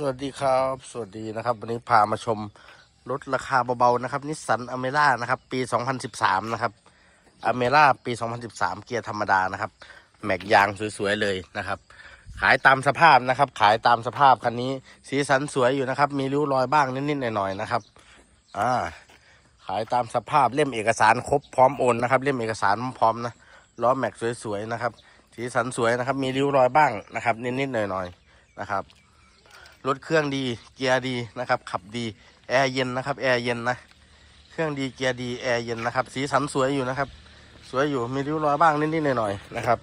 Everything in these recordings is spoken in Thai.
สวัสดีครับ สวัสดีนะครับ วันนี้พามาชมรถราคาเบาๆนะครับนิสสันอเมร่านะครับ ปี 2013 นะครับอเมร่าปี 2013 เกียร์ธรรมดานะครับ แม็กยางสวยๆเลยนะครับ ขายตามสภาพนะครับ ขายตามสภาพคันนี้ สีสันสวยอยู่นะครับ มีริ้วรอยบ้างนิดๆหน่อยๆนะครับอ่าขายตามสภาพเล่มเอกสารครบพร้อมโอนนะครับ เล่มเอกสารพร้อมนะล้อแม็กสวยๆนะครับ สีสันสวยนะครับ มีริ้วรอยบ้างนะครับ นิดๆหน่อยๆนะครับ รถเครื่องดี เกียร์ดีนะครับ ขับดี แอร์เย็นนะครับแอร์เย็นนะ เครื่องดีเกียร์ดีแอร์เย็นนะครับ สีสันสวยอยู่นะครับ สวยอยู่มีริ้วรอยบ้างนิดๆหน่อยๆนะครับ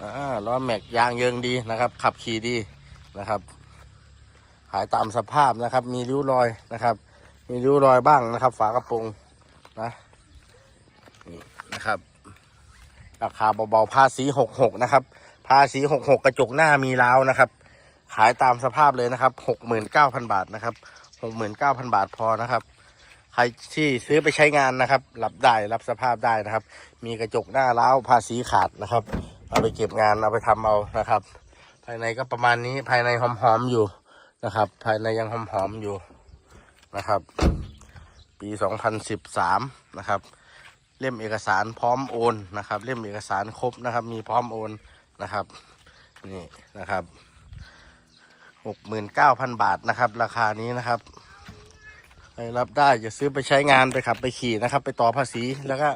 อ่าล้อแม็กยางเยิงดีนะครับ ขับขี่ดีนะครับขายตามสภาพนะครับ มีริ้วรอยนะครับ มีริ้วรอยบ้างนะครับ ฝากระโปรงนะนี่นะครับ ราคาเบาๆภาษีหกหกนะครับภาษีหกหกกระจกหน้ามีราวนะครับ ขายตามสภาพเลยนะครับหกหมื่นเก้าพันบาทนะครับหกหมื่นเก้าพันบาทพอนะครับ ใครที่ซื้อไปใช้งานนะครับ รับได้รับสภาพได้นะครับ มีกระจกหน้าล้าวภาษีขาดนะครับ เอาไปเก็บงานเอาไปทำเอานะครับ ภายในก็ประมาณนี้ภายในหอมๆอยู่นะครับ ภายในยังหอมๆอยู่นะครับ ปีสองพันสิบสามนะครับ เล่มเอกสารพร้อมโอนนะครับ เล่มเอกสารครบนะครับ มีพร้อมโอนนะครับ นี่นะครับ หกหมื่นเก้าพันบาทนะครับ ราคานี้นะครับไปรับได้จะซื้อไปใช้งานไปขับไปขี่นะครับ ไปต่อภาษีแล้วก็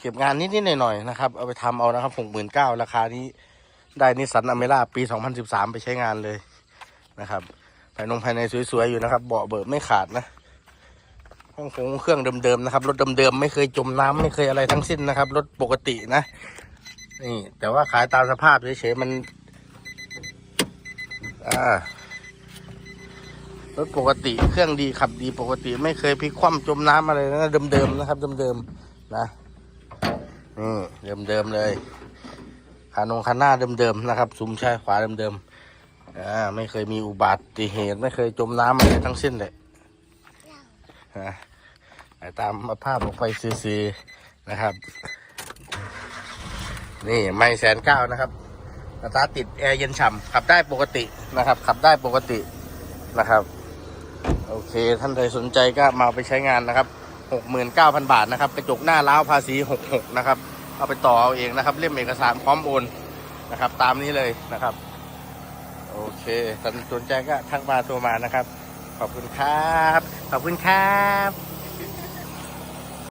เก็บงานนิดๆหน่อยๆนะครับ เอาไปทำเอานะครับหกหมื่นเก้าราคานี้ได้นิสสันอเมร่าปีสองพันสิบสามไปใช้งานเลยนะครับภายนงภายในสวยๆอยู่นะครับ เบาะเบิกไม่ขาดนะห้องคงเครื่องเดิมๆนะครับรถเดิมๆไม่เคยจมน้ำไม่เคยอะไรทั้งสิ้นนะครับรถปกตินะนี่แต่ว่าขายตามสภาพเฉยๆมัน อ่า รถปกติเครื่องดีขับดีปกติไม่เคยพลิกคว่ำจมน้ำอะไรนะเดิมๆนะครับเดิมๆนะนี่เดิมๆเลยขานงคันหน้าเดิมๆนะครับซุ้มชายขวาเดิมๆอ่าไม่เคยมีอุบัติเหตุไม่เคยจมน้ำอะไรทั้งสิ้นเลยนะตามมาภาพออกไปซื้อๆนะครับ นี่ไม่แสนเก้านะครับสตาร์ติดแอร์เย็นฉ่ำขับได้ปกตินะครับ ขับได้ปกตินะครับ โอเค ท่านใดสนใจก็มาไปใช้งานนะครับหกหมื่นเก้าพันบาทนะครับ กระจกหน้าล้าวภาษีหกหกนะครับ เอาไปต่อเอาเองนะครับ เล่มเอกสารพร้อมโอนนะครับ ตามนี้เลยนะครับ โอเคท่านสนใจก็ทักมาตัวมานะครับ ขอบคุณครับ ขอบคุณครับ